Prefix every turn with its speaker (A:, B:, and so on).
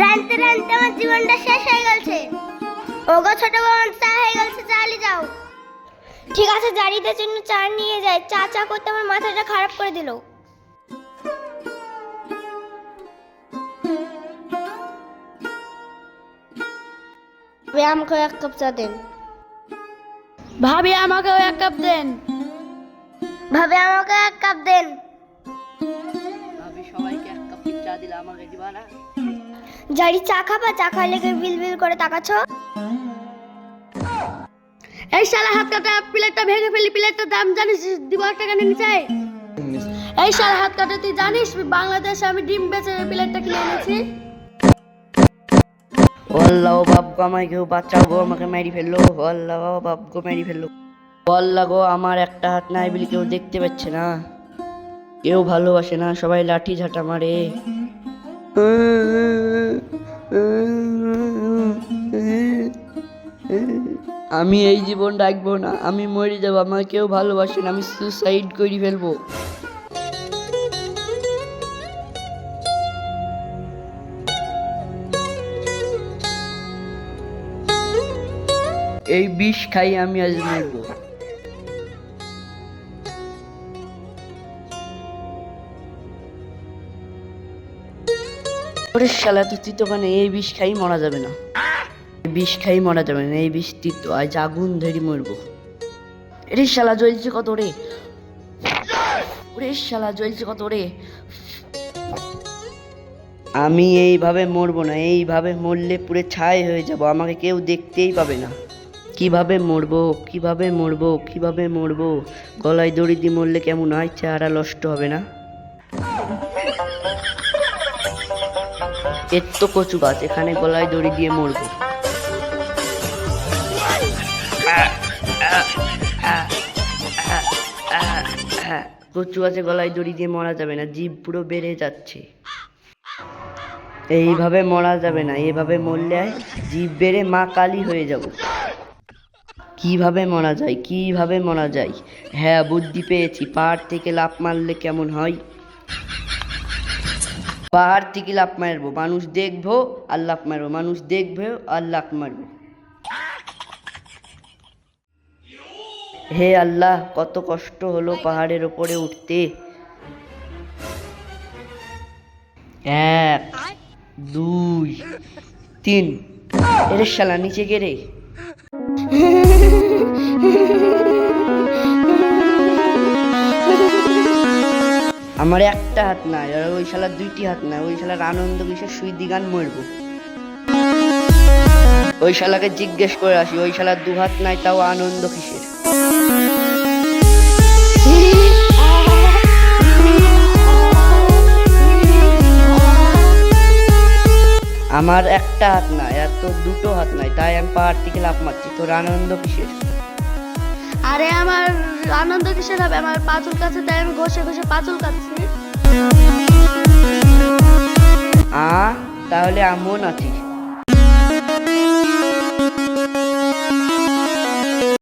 A: রানতে রানতে আমার জীবনটা শেষ হয়ে গেছে। ওগো ছোট বোন চা হয়ে গেছে চালি যাও। ঠিক আছে জারিদের জন্য চা নিয়ে যাই। চা চা করতে আমার মাথাটা খারাপ করে দিল। আমাকে এক কাপ চা দেন।
B: ভাবি আমাকেও এক কাপ দেন।
A: ভাবে আমাকে এক কাপ দেন।
C: আমি সবাইকে এক কাপ চা দিলাম আমাকে দিবা না
A: জারি চা খাবা? চা খাইলে কি বিল বিল করে তাকাচ্ছ?
B: এই শালা হাত কাটা প্লেটটা ভেঙে ফেলি প্লেটটার দাম জানিস দিব টাকা নিয়ে চাই এই শালা হাত কাটা তুই জানিস বাংলাদেশে আমি ডিম বেচে প্লেটটা কিনে এনেছি?
C: আল্লাহ বাপ গো আমায় কেউ বাচ্চা গো আমাকে মেরি ফেলল। আল্লাহ বাপ গো মেরি ফেলল। আল্লাহ গো আমার একটা হাত নাই বলে কেউ দেখতে পাচ্ছে না। কেউ ভালোবাসে না সবাই লাঠি ঝাঁটা মারে। আমি এই জীবন ডাকবো না, আমি মরে যাব আমার কেউ ভালোবাসে না, আমি সুসাইড করে ফেলব। এই বিষ খাই আমি আজ মরবো। ওরে শালা তো তুই তো মানে এই বিষ খাই মরা যাবে না। বিষ খাই মরা যাবে না, এই বিষ তুই তো আজ আগুন ধরি মরবো। রে শালা, জ্বলছে কত রে? ওরে শালা, জ্বলছে কত রে? আমি এইভাবে মরবো না, এইভাবে মরলে পুরো ছাই হয়ে যাব, আমাকে কেউ দেখতেই পাবে না। কীভাবে মরবো কীভাবে মরবো কীভাবে মরবো? গলায় দড়ি দিয়ে মরলে কেমন হয়? চেহারা নষ্ট হবে না। এর তো কচু গাছ, এখানে গলায় দড়ি দিয়ে মরবো। কচু গাছে গলায় দড়ি দিয়ে মরা যাবে না, জীব পুরো বেড়ে যাচ্ছে। এইভাবে মরা যাবে না, এভাবে মরলে জীব বেড়ে মা কালী হয়ে যাব। কীভাবে মরা যায়, কীভাবে মরা যায়? হ্যাঁ বুদ্ধি পেয়েছি, পাহাড় থেকে লাফ মারলে কেমন হয়? পাহাড় থেকে লাফ মারবো, মানুষ দেখব, আর লাফ মারবো, মানুষ দেখবে, আর লাফ মারবো। হে আল্লাহ, কত কষ্ট হলো পাহাড়ের ওপরে উঠতে। এক, দুই, তিন। এরে শালা, নিচে গেরে আমার একটা হাত নাই, আর ওই শালার দুইটি হাত নাই, ওই শালার আনন্দ কিসের সুই দিগান মরবো। ওই শালাকে জিজ্ঞেস করে আসি, ওই শালার দু হাত নাই, তাও আনন্দ কিসের? আমার একটা হাত নাই, আর তোর দুটো হাত নাই, তাই আমি পাহাড় থেকে লাফ মারছি, তোর আনন্দ কিসের?
B: আরে আমার আনন্দ কিসের হবে? আমার পাঁচুল কাছে তাই আমি ঘষে ঘষে পাঁচুল কাটছি।
C: আ, তাহলে আমন আছি